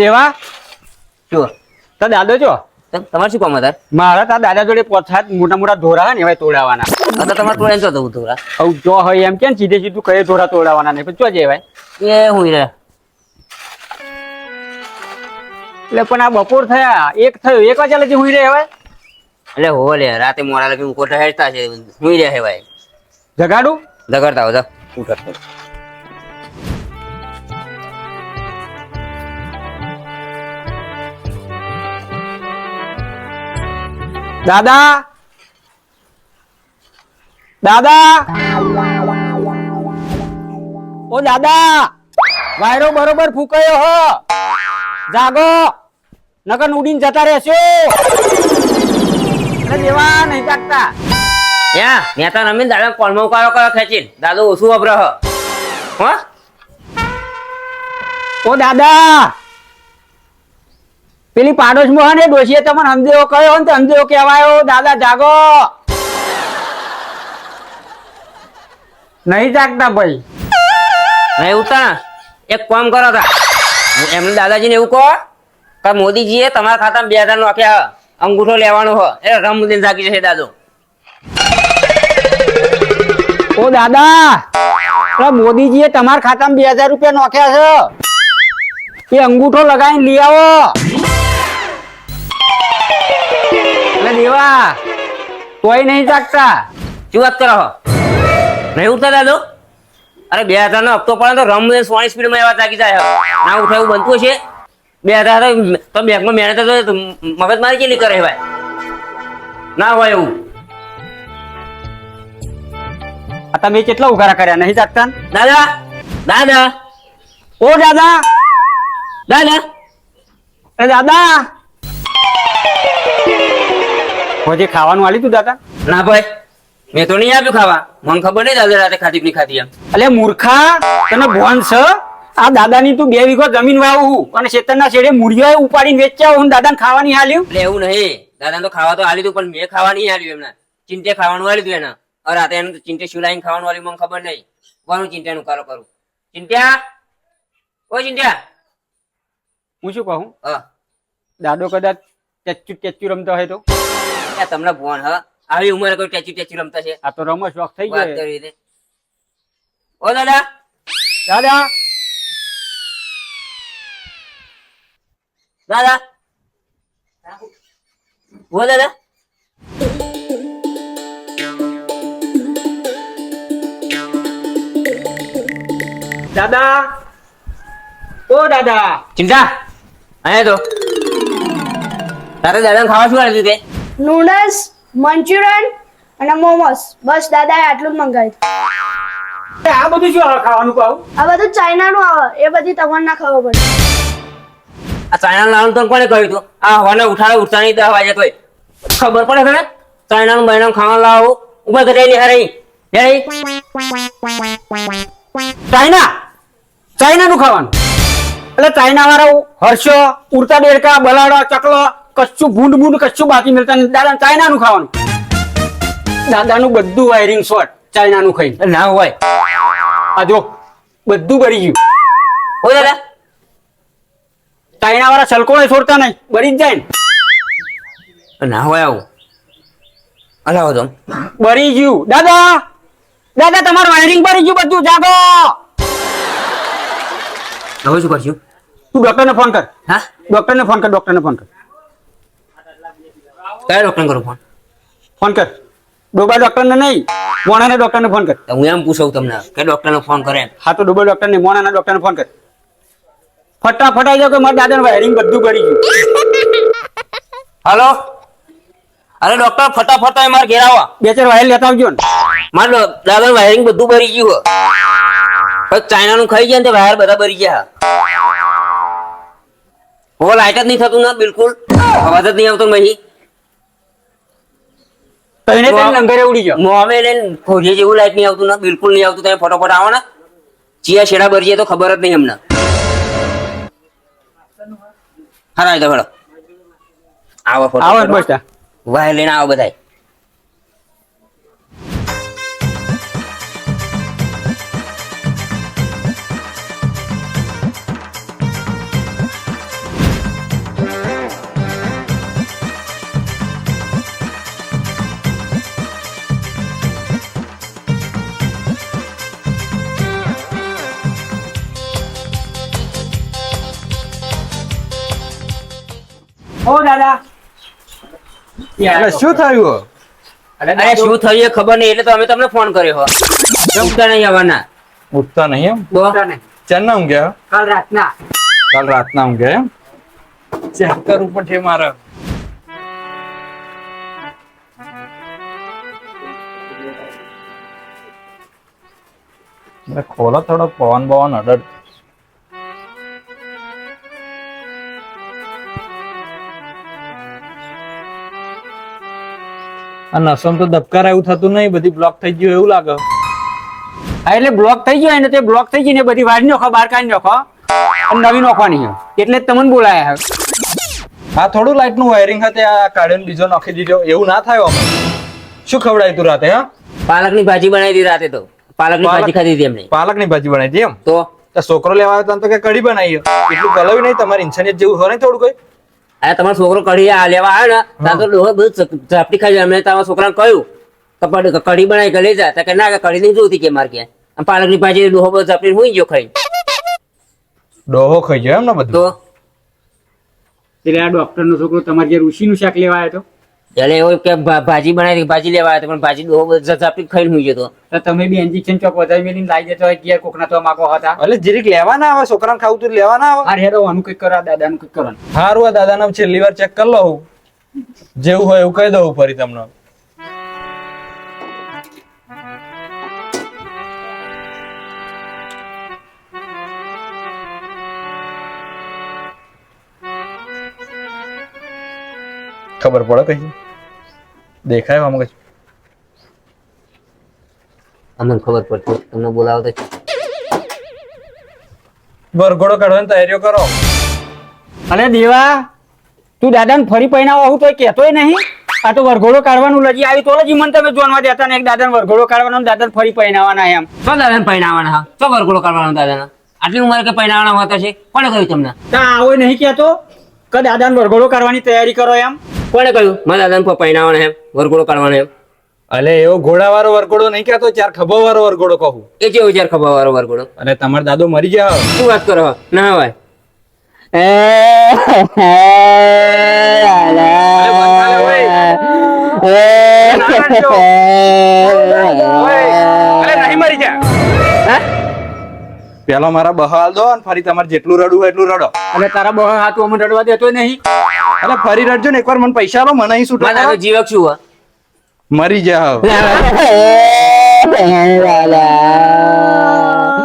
દેવા શું તો દાદો જો તમારે શું કામ હતા? મારા તા દાદા જોડે પોછાત મોટા મોટા ધોરા હે ને એવા તોડાવાના. તો તમારે તોડે તો જવું ધોરા. હવે જો હોય એમ કેમ સીધે સીધું કઈ ધોરા તોડાવાના નહીં પણ ચો જેવાય એ હું રે એટલે પણ આ બપોર થયા એક થયો એક વાગ્યા લગી હુઈ રહેવાય એટલે હો લે રાતે મોડા લગી હું કોઠા હેડતા છે સુઈ રે ભાઈ. જગાડું? જગાડતા હો જા ઉઠો. દાદા? દાદા? ઓ દાદા વાયરો બરોબર ફૂકાયો હો. જાગો નકર ઉડીને જતા રહેશો. દેવા નહીં જાગતા. યા નેતા રમીને દાદા કોલમાં ઉકાળો કરો ખેંચીને. દાદો ઓછું વપરા હો? ઓ દાદા પેલી પાડોશ મોહન એ ડોશીએ તમને સમજેવો કયો ને તો કહેવાયો દાદા જાગો. નહીં જાગતા ભાઈ. નહીં ઉતા એક કામ કરો તા. એમને દાદાજીને એવું કહો કે મોદીજીએ તમારા ખાતામાં બે હજાર નાખ્યા અંગૂઠો લેવાનો હો. એ રમુદીન જાગી જશે દાદો. ઓ દાદા મોદીજી મોદીજીએ તમારા ખાતામાં બે હજાર રૂપિયા નાખ્યા છે. એ અંગૂઠો લગાવીને લઈ આવો. દેવા કોઈ નહીં જાગતા. શું વાત કરો નહીં ઉઠતા દાદો? અરે બે હજાર નો હપ્તો પડે તો રમ સોની સ્પીડમાં એવા જાગી જાય ના ઉઠે એવું બનતું છે બે હજાર તો બેંકમાં મહેનત તો મગજ મારી કેટલી કરે ભાઈ? ના હોય એવું. તમે કેટલા ઉઘારા કર્યા? નહીં જાગતા? દાદા દાદા. ઓ દાદા! દાદા. એ દાદા! પછી ખાવાનું આલી તું દાદા? ના ભાઈ મેં તો નહીં આપ્યું ખાવા. મને ખબર નહીં દાદા રાતે ખાધી નહીં ખાધી એમ. અલે મૂર્ખા તને ભોન છે? આ દાદાની તું બે વીઘો જમીન વાવું અને શેતરના શેડે મૂળિયો ઉપાડીને વેચ્યા હું દાદાને ખાવાની હાલ્યું એટલે એવું નહીં. દાદા તો ખાવા તો હાલી પણ મેં ખાવા નહીં આલ્યું એમને. ચિંતે ખાવાનું આલી દઉં એના. અરે રાતે એને ચિંતે શુલાઈને ખાવાનું હાલ્યું મને ખબર નહીં. કોનું ચિંતાનું કરો કરું. ચિંત્યા? ઓ ચિંત્યા? હું શું કહું? હા. દાદો કદાચ ટેચ્યુ ટેચ્યુ રમતો હોય તો? એ તમને ફોન હ. આવી ઉંમરે કોઈ ટેચી ટેચી રમતા છે? આ તો રમો શોખ થઈ વાત ગયો કરી દે. ઓ દાદા. દાદા. દાદા. ઓ દાદા. દાદા. ઓ દાદા. ચિંતા. અહીંયા તો. તારે દાદાને ખાવા શું આલ્યું તે? નૂડલ્સ મંચુરિયન અને મોમોસ. બસ દાદાએ આટલું જ મંગાવ્યું. આ બધું શું ખાવાનું કહું આ બધું ચાઇનાનું આવે. એ બધી તમારે ના ખબર પડે. આ ચાઇના લાવવાનું તો કોને કહ્યું હતું? આ હવાને ઉઠાડે ઉઠતા નહીં દસ વાગે કોઈ ખબર પડે ખરે ચાઇનાનું બહેનાનું ખાવાનું લાવો. ઊભા કરી નહીં હરે. હે ચાઇના? ચાઇના નું ખાવાનું. એટલે ચાઇના વાળા હર્ષો ઉડતા ડેરકા બલાડો ચકલો કચ્છું ભૂંડ ભૂંડ કચ્છું બાકી મળતા નથી દાદા ચાઇના નું ખાવાનું. દાદાનું બધું વાયરિંગ શોર્ટ ચાઇના નું ખાઈને ના હોય. આ જો બધું બળી ગયું. હો દાદા. ચાઇના વાળા સલકોળે છોડતા નહીં બળી જ જાય ને. ના હોય આવું. અલાવો તો. બળી ગયું. દાદા દાદા તમારું વાયરિંગ બળી ગયું બધું. જાગો. હવે શું કરશું? તું ડોક્ટર ને ફોન કર. હા? ડોક્ટર ને ફોન કર ડોક્ટર ને ફોન કર. કયા ડોક્ટર કરું ફોન ફોન કર. ડોબા ડોક્ટર ને નહીં મોણાના ડોક્ટર ને ફોન કર. હું એમ પૂછું તમને કે ડોક્ટરનો ફોન કરે? હા તો ડોબા ડોક્ટર ને મોણાના ડોક્ટર ને ફોન કર. ફટાફટ આવી જાવ કે મારા દાદાનું વાયરિંગ બધું કરી ગયું. હાલો અરે ડોક્ટર ફટાફટ તમે મારે ઘેર આવો. બે ચાર વાયર લેતા આવજો ને. મારા દાદાનું વાયરિંગ બધું ભરી ગયું ચાઇના ચાઇનાનું ખાઈ ગયા ને તે વાયર બધા ભરી ગયા. હવે લાઈટ જ નહીં થતું ને બિલકુલ. અવાજ જ નહીં આવતો મહી તને તેને લંગરે ઉડી ગયો. મોમે લઈને ફોજીએ જેવું લાઈટ નહીં આવતું ને બિલકુલ નહીં આવતું તમે ફટાફટ આવો ને. ચિયા શેડા ભરી તો ખબર જ નહીં એમને હા રાય હેડો આવો આવો બસ વાય લઈને આવો બધાય. ઓ દાદા. એટલે શું થયું? અરે શું થયું ખબર નહીં એટલે તો અમે તમને ફોન કર્યો હો. ઉઠતા નહીં આવવાના. ઉઠતા નહીં એમ? તો ચારના ઊંઘ્યા કાલ રાતના. કાલ રાતના ઊંઘે એમ? ચેક કરવું પડશે મારે. ખોલો થોડો પવન બવન અડર આ નસોમ તો ધબકાર એવું થતું નહીં બધી બ્લોક થઈ ગયું એવું લાગે. હા એટલે બ્લોક થઈ ગયો ને તે બ્લોક થઈ ગઈ ને બધી વાળી નાખો બહાર કાઢી નાખો. અને નવી નાખવાની એટલે જ તમને બોલાયા હા થોડું લાઇટનું વાયરિંગ હતું આ કાઢીને બીજો નાખી દીધો. એવું ના થાય શું ખવડાય તું રાતે હા? પાલકની ભાજી બનાવી હતી રાતે તો. પાલકની ની ભાજી ખાધી હતી એમને પાલકની ભાજી બનાવી હતી એમ? તો? તો છોકરો લેવા આવ્યો તો કે કઢી બનાવી. એટલું કલાવી નહીં તમારી ઇન્સાનિયત જેવું હોય ને થોડું કોઈ? અરે તમારો છોકરો કઢી આ લેવા આવ્યો ને ત્યાં તો ડોહો બધું ઝપ- ઝાપટી ખાઈ જાય. અમે તમારા છોકરાને કહ્યું કપડ પડ- કઢી બનાવી કે લઈ જા. તો કે ના કે કઢી નહીં જોતી કે મારે કે પાલકની ભાજી ડોહો બધો ઝાપટી હુઈ ગયો ખાઈ. ડોહો ખાઈ ગયો એમ ને બધું? તો? એટલે આ ડોક્ટર નો છોકરો તમારે જે ઋષિનું શાક લેવા આવ્યો હતો એટલે એવું કે ભાજી બનાવી ભાજી લેવા આવ્યો પણ ભાજી બહુ બધો ખાઈ હું જતો ગયો તો તો તમે બી ઇન્જેક્શન ચોક વધારી મેલીને લાવી દેતો હોય ઘેર કોકના તો માગો હતા? એટલે જરીક લેવાના આવે છોકરાને ખાવું તો લેવાના આવે. અરે હેડો આનું કંઈક કરો દાદાનું કંઈક કરો. હારું આ દાદાના છેલ્લી વાર ચેક કરી લઉં. જેવું હોય એવું કહી દઉં ફરી તમને. ખબર પડે કઈ? દેખાય આમ કઈ અમને ખબર પડતી તમને બોલાવો તો વરઘોડો કાઢવાની તૈયારીઓ કરો. અરે દેવા તું દાદાને ફરી પહેણાવો આવું તો કહેતોય નહીં. આ તો વરઘોડો કાઢવાનું લજી આવી તો લજી મને તમે જોનવા દેતા ને એક દાદાને વરઘોડો કાઢવાનો ને દાદાને ફરી પહેણાવાના એમ. તો દાદાને પૈણાવાના? હા તો વરઘોડો કરવાનો દાદાના? આટલી ઉંમર કે પૈણાવાના હોતા છે? કોણે કહ્યું તમને? તો આવો નહીં કહેતો. કે દાદાને વરઘોડો કાઢવાની તૈયારી કરો એમ. કોણે કહ્યું મારા દાદાને પૈણાવાના એમ વરઘોડો કાઢવાનો એમ. અલે એવો ઘોડાવાળો વરઘોડો નહીં કહેતો ચાર ખભા વાળો વરઘોડો કહું. એ કેવો ચાર ખબર વાળો વરઘોડો? અને તમારા દાદો મરી ગયા શું વાત કરો? ના હોય. અરે નહીં મરી જા પેલો મારા બહાલ દો અને ફરી તમારે જેટલું રડવું એટલું રડો. અને તારા બહાલ હાથું અમને રડવા દેતો નહીં. એટલે ફરી રડજો ને એકવાર મને પૈસા લો મને અહીં મારા જીવક છું મરી જાવ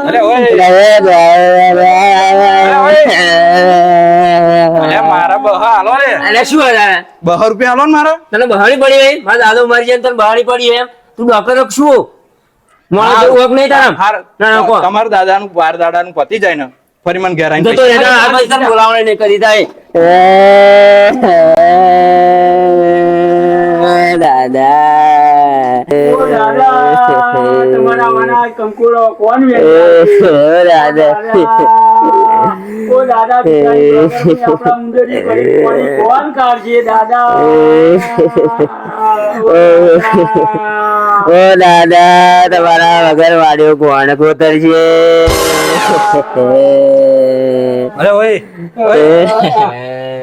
અરે ઓય. અરે મારા બહા હાલો રે. અરે શું હોય તારે? બહા રૂપિયા હાલો ને મારા. તને બહારી પડી મારા દાદો મરી જાય તને બહારી પડી એમ. તું ડોક્ટર શું જેવું હક નહીં તારા. હાર- ના ના દાદાનું પતી જાય ને ફરી મને ઘેર બોલાવણે નહીં કરી જાય દાદા. કંકુડો કોણ? ઓ દાદા. કોણ દાદા. ઓ દાદા તમારા વગર વાડ્યો કોણ કોતર છે અરે ઓય.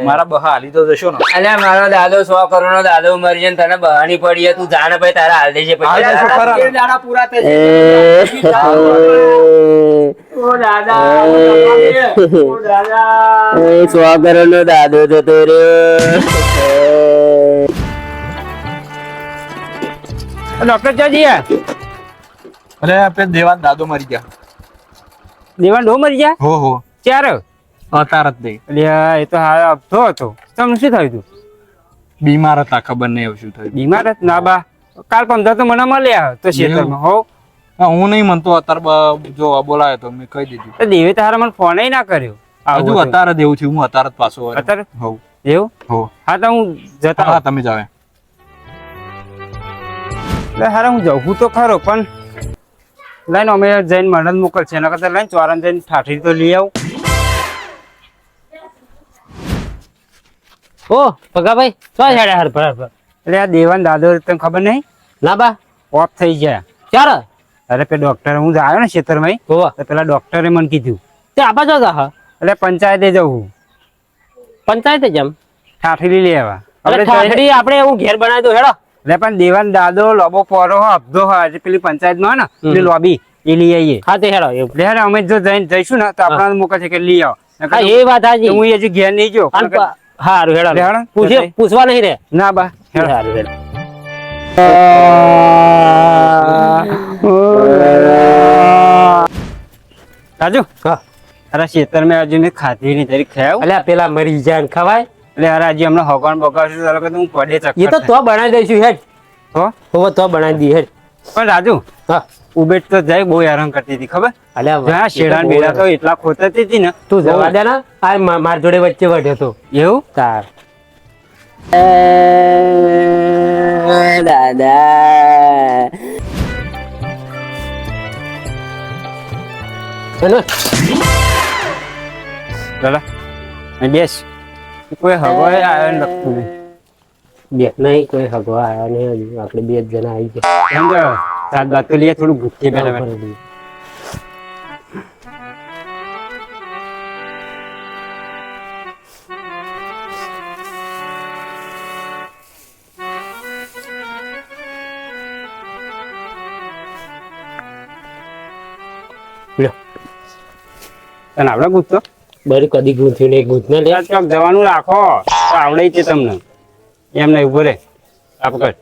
મારા બહા હાલી તો જશો ને. અલ્યા મારો દાદો સો કરોડ નો દાદો મરી જાય તને બહાની પડી તું જાણે ભાઈ તારા હાલ દેજે પછી દાડા પૂરા થશે. ઓ દાદા ઓ દાદા સો કરોડ નો દાદો જતો રહ્યો ડોક્ટર ચાજી અરે આપણે દેવાન દાદો મરી ગયા. દેવાન ડો મરી ગયા? હો હો. ક્યારે? અતાર જ નહીં. એટલે એ તો હા આપતો હતો. તમને શું થયું હતું બીમાર હતા ખબર નહીં એવું શું થયું. બીમાર જ? ના બા. કાલ પંદર તો મને મળ્યા તો શેતરમાં હો. હા, હું નહીં મનતો અતાર જો બોલાયો તો મેં કહી દીધું. તો દેવે તારા મને ફોન ના કર્યો. હજુ અતાર જ એવું છે હું અતાર જ પાછો અતાર અત્યારે હોવ એવું? હો. હા તો હું જતા હા તમે જાવ એટલે હારે હું જવું તો ખરો પણ લઈને અમે જઈને મરદ મોકલશે. એના કરતા લઈને ચોરાને જઈને ઠાઠી તો લઈ આવું. ઓ પગાભાઈ શું હેડે હર ભર ભર એટલે આ દેવાન દાદો તને ખબર નહીં? ના બા. ઓફ થઈ ગયા. ક્યારે? અરે પે ડોક્ટર હું આવ્યો ને ખેતરમાં તો પેલા ડોક્ટરે મને કીધું. તે આપા જો હા. એટલે પંચાયતે જવું પંચાયતે જમ? ઠાઠરી લઈ અરે આપણે ઠાઠરી આપણે એવું ઘેર બનાવી દો હેડો. લે પણ દેવાન દાદો લોબો પોરો અબધો હોય જે પેલી પંચાયતમાં ને પેલી લોબી એ લઈ આવીએ હા તે હેડો એવું. હેડો અમે જો જઈને જઈશું ને તો આપણા મોકો છે કે લઈ આવો. એ વાત હાજી હું હજી ઘેર નહીં ગયો. હારું હેડો. હેડો. પૂછે પૂછવા નહીં રે. ના બા હેડો. હારું હેડો. રાજુ? હા. અરે ખેતર મેં હજુ ખાધી નહીં તારી ખાવ. અલ્યા પેલા મરી જાય ખવાય. એટલે યાર આજે હમણાં હગવાન બગાડશું તો લોકો હું પડે ચક્કર એ તો તો બનાવી દઈશું હેડ. હો હવે તો બનાવી દઈએ હેડ. પણ રાજુ હા. ઉબેટ તો જાય બહુ હેરાન કરતી હતી ખબર? અલ્યા જ્યાં શેડા બેડા તો એટલા ખોતરતી હતી ને તું જવા દે ને. આ માર જોડે વચ્ચે વઢ્યો તો. એવું? તાર. દાદા. દાદા બેસ. કોઈ હગવાય આવ્યો નથી લખતું નહીં કોઈ હગો આવ્યો નહીં આપણે બે જ જણા આવી ગયા. એમ તો લઈએ થોડું ગુસ્સે બેઠા બેઠા. લ્યો. તને આવડે ગુસ્સો? બરી કદી ગૂંથ્યું ને ગૂંથ ને લે ચોક જવાનું રાખો. આવડે છે તમને. એમ નહીં ઊભો રે. આ પકડ.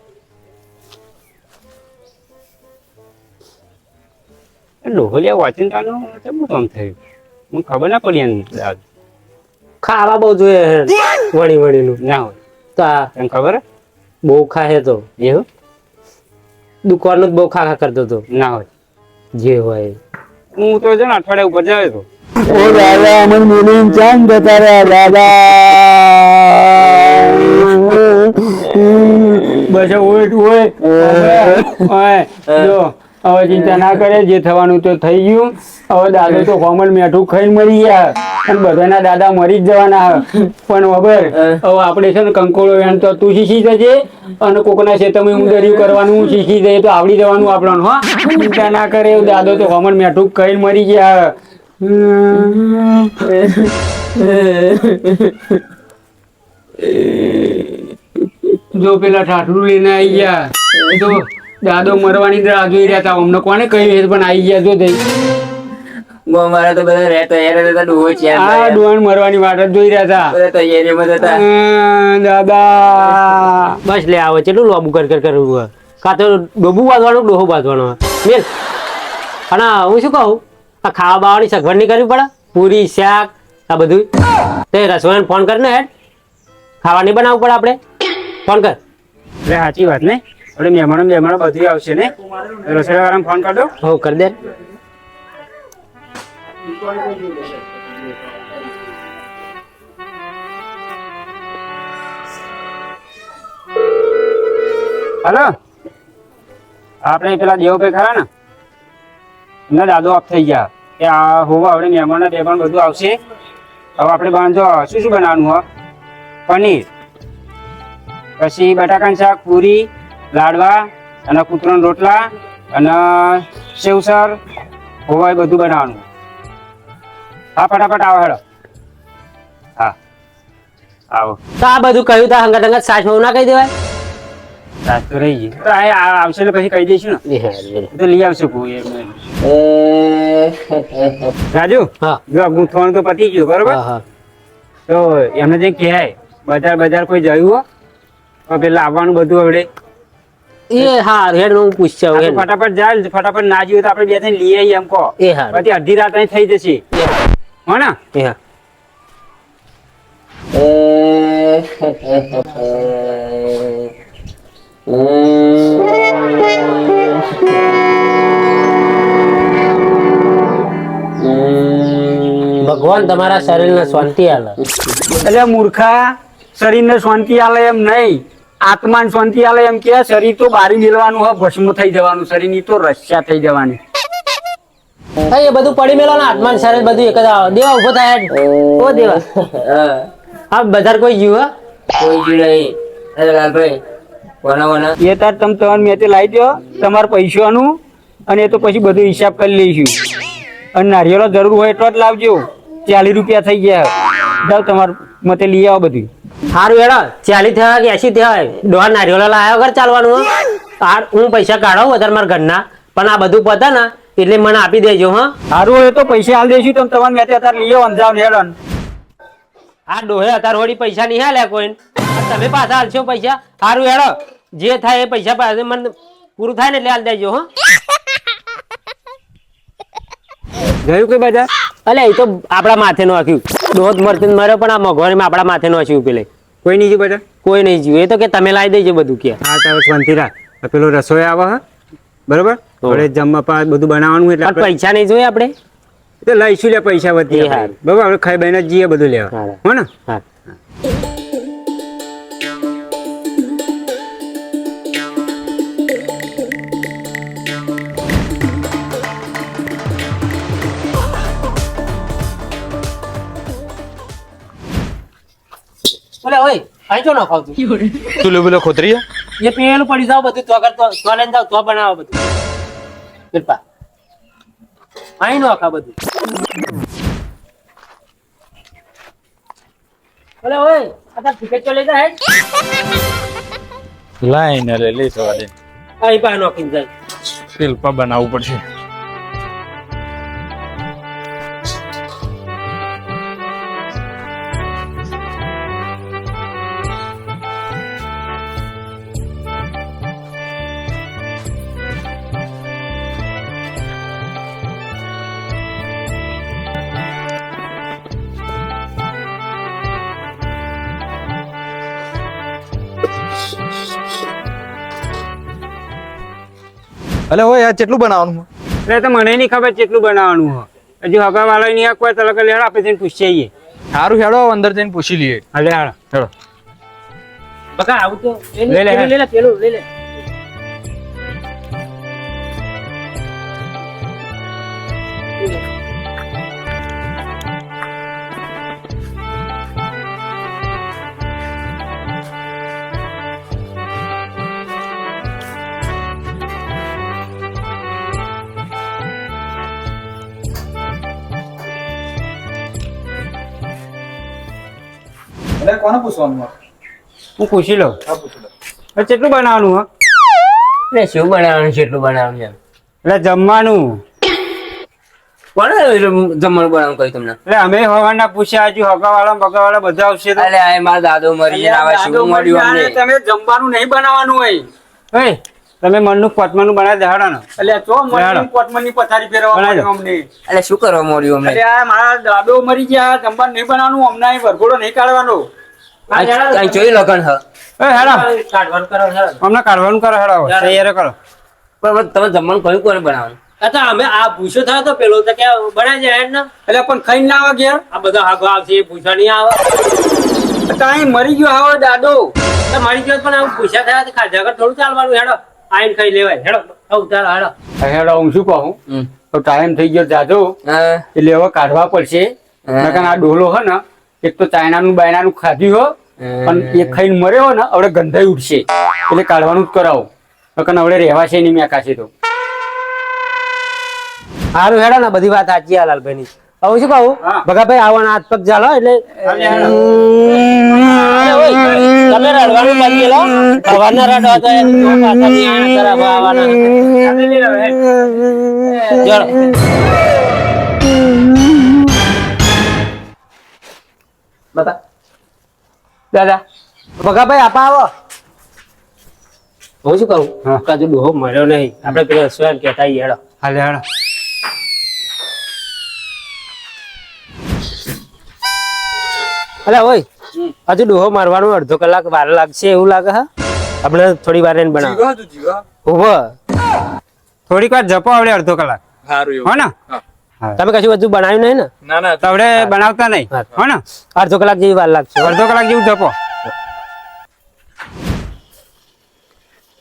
ડોહલિયા વાંચીને કેમ કામ થયું? મને ખબર ના પડી એમ ખાવા બહુ જોઈએ વણી વણીનું. ના હોય. તા તને ખબર? બહુ ખાહે તો. એવું? દુકાનનું જ બહુ ખા ખા કરતો તો. ના હોય. જે હોય. હું તો છે ને અઠવાડિયા ઉપર જાય તો દાદા અમને બોલીને ચાંદ જતા રહ્યા દાદા. બસ ઓય ઓય, જો, હવે ચિંતા ના કરે, જે થવાનું તો થઈ ગયું. હવે દાદો તો કોમન મેઠું ખાઈને મરી ગયા. અને બધાના દાદા મરી જ જવાના. પણ ખબર હવે આપણે છે ને કંકોળો વેણ તો તું શીખી જજે. અને કોકના છે તમે ઉંદર્યું કરવાનું શીખી જઈએ તો આવડી જવાનું આપણને, હા. ચિંતા ના કરે, દાદો તો કોમન મેઠું ખાઈને મરી ગયા. જો પેલા ઠાઠરું લઈને આવી ગયા. તો દાદો મરવાની જ રાહ જોઈ રહ્યા હતા. અમને કોને કહ્યું પણ આવી ગયા જો થઈ મારા તો બધા રહેતા યાર રહેતા ડોહો છે આ ડોન મરવાની વાટ જ જોઈ રહ્યા હતા. બધા હતા. દાદા. બસ લે આવે કેટલું લોબુ કર કર કરવું હોય કાં તો ડોબું બાંધવાનું ડોહો બાંધવાનો? મેલ. અને હું શું કહું? આ ખાવા બાવાની સગવડ નહીં કરવી પડે? પૂરી શાક આ બધું તે રસોઈયાને ફોન કરીને હેડ. ખાવા નહીં બનાવવું પડે આપણે. ફોન કર. એટલે સાચી વાત ને? આપણે મહેમાનો મહેમાનો બધું આવશે ને? રસોઈ વાળાને ફોન કરી દો. હો કરી દે. હલો? આપણે પેલા દેવભાઈ ખરા ને? એમના દાદો ઓફ થઈ ગયા. કે આ હોવા આપણે મહેમાન પણ બધું આવશે. હવે આપણે બાંધો. શું શું બનાવવાનું હોય? પનીર. પછી બટાકાનું શાક, પૂરી, લાડવા, અને કૂતરાના રોટલા, અને સેવસર હોવા એ બધું બનાવવાનું. હા, ફટાફટ આવો, હેડો. હા. આવો. તો આ બધું કહ્યું તા હંગત હંગત સાચ હોવું ના કહી દેવાય? રાત તો રહી ગઈ. તો આ આ આવશે એટલે પછી કહી દઈશું ને. તો લઈ આવશે કોઈ એમ. રાજુ હા. જો ગૂંથવાનું તો પતી ગયું બરોબર? હા હા. તો એમને જે કહેવાય બજાર બજાર કોઈ જયું હો? તો પેલા આવવાનું બધું આવડે. એ હા હેડ હું પૂછ્યા ફટાફટ જાય ફટાફટ ના જીવ તો આપણે બે ત્રણ લઈ આવીએ એમ કહો. એ હા. પછી અડધી રાત અહીં થઈ જશે. હો. ને? એ હા. ભગવાન તમારા શરીરને શાંતિ આલે. એટલે મૂર્ખા શરીરને શાંતિ આલે એમ નહીં. આત્માને શાંતિ આલે એમ કે શરીર તો બારી મેળવાનું હોય ભસ્મ થઈ જવાનું શરીરની તો રસ્યા થઈ જવાની. હા, એ બધું પડી મેલો ને આત્માન શરીર બધું એક જ આવે. દેવા ઊભો થાય ઓ દેવા. હા. બજાર કોઈ જીવ હા? કોઈ જીવ નહીં. લાલભાઈ એ તાર તમે ત્રણ મેચે લાવી દો તમારા પૈસાનું અને એ તો પછી બધું હિસાબ કરી લઈશું. અને નારિયેળો જરૂર હોય એટલો જ લાવજો. ચાલીસ રૂપિયા થઈ ગયા. જાઓ તમારે મતે લઈ આવો બધું. સારું એડો ચાલીસ થયા કે એસી થયા દોઢ નારિયેળ લાવ્યા ઘર ચાલવાનું હો. હું પૈસા કાઢો વધારે મારા ઘરના. પણ આ બધું પતે ને એટલે મને આપી દેજો હા. સારું હોય તો પૈસા હાલ દઈશું તમે તમારે મેચે અત્યારે લઈ આવો અંજાવ હેડો ને. આ ડોહે અત્યારે વળી પૈસા નહીં હાલ્યા કોઈ તમે પાછા હાલશો પૈસા? સારું હેડો. જે થાય એ પૈસા પાસે મને પૂરું થાય ને એટલે હાલ દેજો હા. ગયું કઈ બજાર અલે એ તો આપણા માથે નાખ્યું દોધ મરતી મર્યો પણ આ મગવાણીમાં આપણા માથે નાખ્યું પેલે. કોઈ નહીં ગયું બજાર કોઈ નહીં જીવ એ તો કે તમે લાવી દેજો બધું કે. હા તારે શાંતિ રાખ. પેલો રસોઈ આવે હા. બરોબર? હવે જમવા પા બધું બનાવવાનું એટલે પૈસા નહીં જોઈએ આપણે? તો લઈશું લે પૈસા વધી. બરોબર આપણે ખાઈ બહેન જઈએ બધું લેવા હો. ને હા. ઓય અહીં ના ખાવ તું તું લે ખોતરી એ પેલું પડી જાવ બધું તો આગળ તો તો લઈને જાવ તો બનાવો બધું. કૃપા અહીં નો ખા બધું. ઓલે ઓય આ ટિકિટ ચલે જાય લાઈને લે લે સવા આઈ પા નોખીને જાય. શિલ્પા બનાવવું પડશે. અલે હોય આ કેટલું બનાવવાનું એટલે તો મને નહીં ખબર કેટલું બનાવવાનું હોય. હજુ હગા વાળા નહીં કોઈ તલક લેડો આપણે જઈને પૂછી આવીએ. સારું હેડો અંદર જઈને પૂછી લઈએ. હાલે હાલ. હેડો. બકા આવું તો લે લે, લે લે પેલું લે લે. એટલે કોને પૂછવાનું હું પૂછી લઉં. હવે કેટલું બનાવવાનું એટલે શું બનાવવાનું છે એટલું બનાવવાનું છે એટલે જમવાનું. પણ જમવાનું બનાવવાનું કહ્યું તમને? એટલે અમે હવાના પૂછ્યા હજુ હગાવાળા બગાવાળા બધા આવશે તો. મારા દાદો મરી આવે શું મળ્યું તમે જમવાનું નહીં બનાવવાનું હોય. તમે મનનું પટમનું બનાવી દેહાડાનો એટલે ચો મનનું પટમનની પથારી ફેરવવાનું અમને. એટલે શું કરવા મળ્યું અમને? એટલે આ મારા દાદો મરી ગયા જમવા નહીં બનાવવાનું અમને અહીં વરઘોડો નહીં કાઢવાનો. અહીં જોઈ લગન હ. એ હેડા. કાઢવાનું કરો હેડો. અમને કાઢવાનું કરો હેડો તૈયાર કરો. પણ તમે જમવાનું કયું કોને બનાવવાનું? અચ્છા અમે આ ભૂસો થયો તો પેલો તો કે બનાવી જાય ને એટલે પણ ખાઈ ના આવે ગયા આ બધા હાગો આવશે એ ભૂસા નહીં આવે. કાંઈ મરી ગયો હવે દાદો. મરી મારી જોડે પણ આવું પૂછ્યા થયા તો ખાધા થોડું ચાલવાનું હેડો. આઈને ખાઈ લેવાય. હેડો આવું ચાલો હેડો. હેડો હું શું કહું? તો ટાઈમ થઈ ગયો જાજો. એટલે હવે કાઢવા પડશે. નકર આ ડોલો હે ને એક તો ચાઇનાનું બાયનાનું ખાધ્યું હો. પણ અને એ ખાઈને મર્યો હો ને હવે ગંધાઈ ઉઠશે. એટલે કાઢવાનું જ કરાવો. નકર હવે રહેવાશે નહીં મેં મેકાશે તો. સારું હેડો ને બધી વાત સાચી આ ની શું કહું. ભગાભાઈ આવવાના હાથ પગ જાળો એટલે તમે રડવાનું લો. રડવા તો. બાપા દાદા. ભગાભાઈ આપા આવો. હું શું કહું. કાજુ ડોહો મળ્યો નહીં. આપણે પેલો સ્વયં કહેતા હેડો. હાલે હેડો. અલે ઓય. હજુ ડોહો મારવાનું અડધો કલાક વાર લાગશે એવું લાગે હા? આપણે થોડી વાર એને બનાવ. જીવા. ઊભો. થોડીક વાર જપો આવડે અડધો કલાક. સારું હો ને? તમે કશું બધું બનાવ્યું નહીં ને? ના ના તો આવડે બનાવતા નહીં. હો. ને? અડધો કલાક જેવી વાર લાગશે. અડધો કલાક જેવું જપો.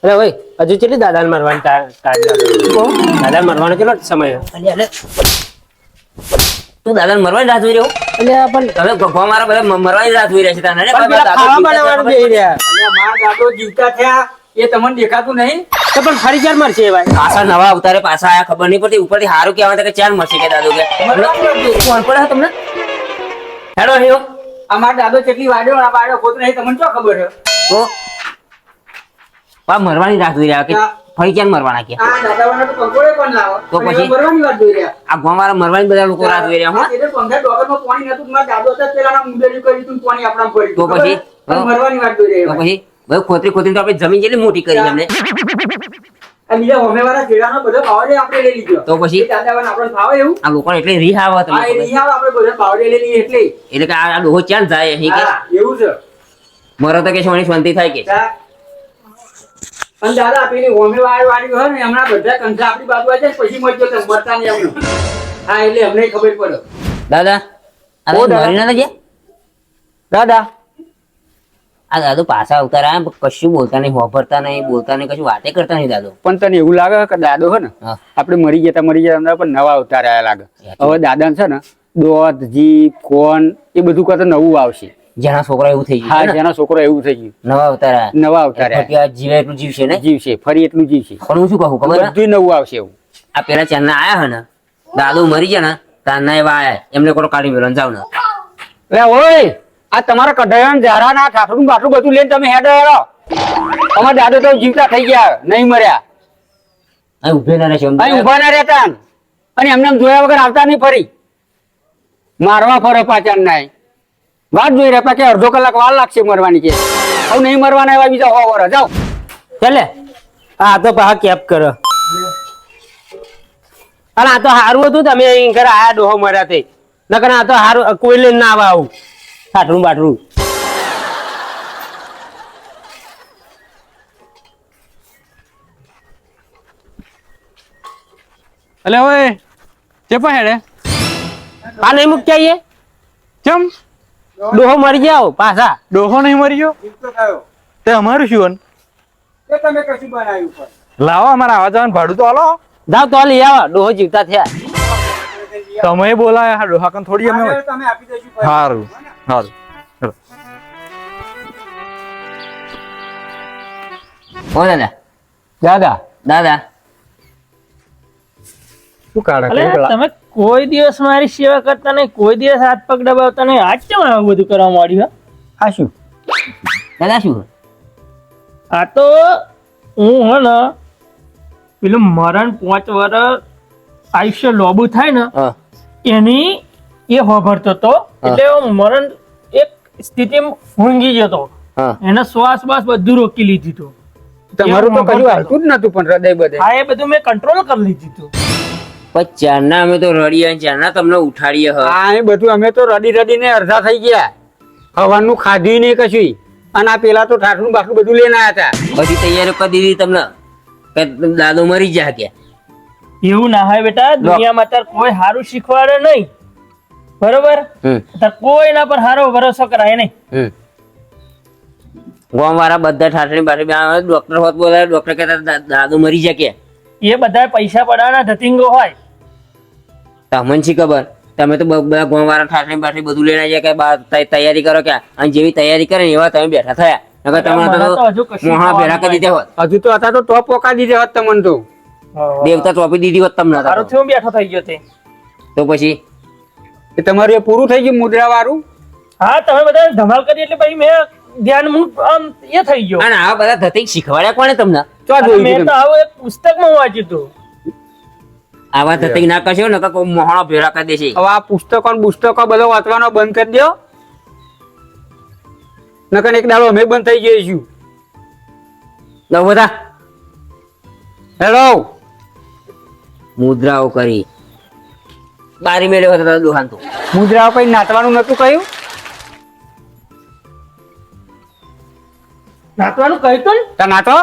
અરે ઓય હજુ કેટલી દાદાને મારવાની ટાઈમ દાદા મારવાનો કેટલો સમય? તું દાદા મરવાની રાહ જોઈ રહ્યો? એટલે પણ તમે ભગવા મારા બધા મરવાની રાહ જોઈ રહ્યા છે તને મારા દાદો જીવતા થયા એ તમને દેખાતું નહીં? તો પણ ફરી ચાર મરશે ભાઈ. પાછા નવા અવતારે પાછા આયા ખબર નહીં પડતી ઉપરથી હારું કહેવા કે ચાર મરશે કે દાદો કે. કોણ પડે તમને? હેડો હેડો અમારા દાદો કેટલી વાડ્યો આ વાડ્યો ખોત નહીં તમને શું ખબર છે? તો મરવાની રાહ જોઈ રહ્યા કે. ફરી ક્યાં મરવાના કે? આ દાદાવાના તો પછી? આ ગામવાળા મરવાની બધા લોકો રાહ જોઈ રહ્યા તું પછી? તો પછી? ભાઈ ખોતરી ખોતરી તો આપણે જમીન કેટલી મોટી કરી લીધો. તો પછી? આ લોકોને એટલે રીહ આવે હા તમને એ ખબર? નહીં આવે આપણે બધો પાવડે લઈ લઈએ એટલે. કે આ ડોહો ક્યાં જાય એવું છે. મરો તો કે શાંતિ થાય કે? અને દાદા પેલી હોમેવાળી વાળી હોય ને હમણાં બધા કંઠા આપણી બાજુ આવી જાય પછી મળજો તમે મરતા નહીં એમનું હા એટલે અમને ખબર પડે. દાદા ઓ દાદા. ના દાદા. આ દાદુ પાછા આવતા કશું બોલતા નહીં હોભરતા નહીં બોલતા નહીં કશું વાતે કરતા નહીં દાદો. પણ તને એવું લાગે કે દાદો છે ને હા. આપણે મરી ગયા મરી ગયા તા, પણ નવા અવતાર લાગે. હવે દાદા છે ને દોધ જીપ કોન એ બધું કરતા નવું આવશે. જેના છોકરા એવું થઈ હા ગયું ને, જેનો છોકરો એવું થઈ ગયું. નવા અવતાર. નવા અવતારા. જીવે એટલું જીવશે ને? જીવશે ફરી એટલું જીવશે. પણ હું શું કહું ખબર? બધું નવું આવશે એવું. આ પેલા ચાંદના આયા હે ને? દાદુ મરી ગયા ને તારના એવા આયા. એમને કોઈ કાઢી મેળો જાવ ને. લે ઓય! આ તમારા કઢાયા જારા ના ઠાઠું બાટલું બધું લઈને તમે હેડો હેડો. અમારા દાદો તો જીવતા થઈ ગયા નહીં મર્યા. અહીં ઉભે ના રહેશે અહીં ઊભા ના રહેતા. અને એમને એમ જોયા વગર આવતા નહીં ફરી. મારવા ફરે પાછા નાય. વાત જોઈ રહ્યા કે અડધો કલાક વાર લાગશે મરવાની કે. હવે નહીં મરવાના એવા બીજા હો વર. જાઓ. ચાલે. આ તો પાછા કેપ કરો. અરે આ તો સારું હતું તમે અહીં ઘરે આયા ડોહો મર્યા તે. નકર આ તો સારું કોઈ લઈને ના આવે. આવું સાઠરું બાઠરું અલે ઓય ચેપા હેડે? આ નહીં મૂક્યા ચમ? ડોહો મરી જાવ પાછા. ડોહો નહીં મરી ગયો? તે અમારું શું તમે કશું બનાવ્યું પણ. લાવો અમારે આવા જવાનું ભાડું તો હાલો જાવ તો લઈ આવો ડોહો જીવતા થયા. તમે બોલાયા હા ડોહા કન થોડી અમે તમે આપી દેજો સારું સારું ઓ દાદા. દાદા. દાદા. શું કાઢે તમે કોઈ દિવસ મારી સેવા કરતા નહીં કોઈ દિવસ હાથ પગ દબાવતા નહીં. આજ કેમ આવું બધું કરવા માંડ્યું હે? આ શું? દાદા શું? આ તો હું હે ને પેલું મરણ પાંચ વર્ષ આયુષ્ય લોબુ થાય ને એની એ હોભરતો હતો. એટલે મરણ એક સ્થિતિમાં ઊંઘી જતો હા. એને શ્વાસ બાસ બધું રોકી લીધું હતું. તમારું તો કશું વાપરતા જ નતું પણ હૃદય બધે. હા એ બધું મેં કંટ્રોલ કરી લીધું હતું. પણ ચારના અમે તો રડીએ ચારના તમને ઉઠાડીએ હા. એ બધું અમે તો રડી રડીને અડધા થઈ ગયા. હવાનું ખાધી નહીં કશું. અને આ પેલા તો ઠાઠું બાટલું બધું લઈને આવ્યા હતા. બધી તૈયારી કરી દીધી તમને. કે દાદો મરી જા કે? એવું ના હોય બેટા દુનિયામાં અત્યારે કોઈ સારું શીખવાડે નહીં. બરોબર? હમ. કોઈ કોઈના પર સારો ભરોસો કરાય નહીં. ગામ વાળા બધા ઠાઠણી બાઠણી ડોક્ટર હોત બોલાય ડોક્ટર કહેતા દાદો દાદુ મરી જા કે? એ બધા પૈસા પડાના ધતિંગો હોય. તમને શી ખબર? તમે તો બધા ગામ વાળા ઠાઠણી બાઠણી બધું લઈને આવ્યા કે બા તૈયારી કરો કે અને જેવી તૈયારી કરે ને એવા તમે બેઠા થયા. નકર તમારે તો કશું ભેરા કરી દીધા હોત. હજુ તો હતા તો ટોપ પોકા દીધા હોત તમને તો. દેવતા ટોપી દીધી હોત તમને તારો થયો બેઠો થઈ ગયો તે? તો પછી? એ તમારું એ પૂરું થઈ ગયું મુદ્રા વાળું હા તમે બધા ધમાલ કરી એટલે પછી મેં ધ્યાન હું આમ એ થઈ ગયો. અને આ બધા ધતિંગ શીખવાડ્યા કોણે તમને? અને જોયું મેં તો આવું એક પુસ્તકમાં વાંચ્યું હતું. આવા ધતિંગ ના કરશો ને કોઈ મોહણો ભેરા કરી દેશે. હવે આ પુસ્તકો પુસ્તકો બધો વાંચવાનો બંધ કરી દો નકર એક દાડો અમે બંધ થઈ જઈશું. લો બધા. હેલો મુદ્રાઓ કરી. બારી મેળ્યો હતો દુહાન તો. મુદ્રાઓ કઈ નાચવાનું નતું કહ્યું? નાચવાનું કહ્યું તું ને? તા નાચો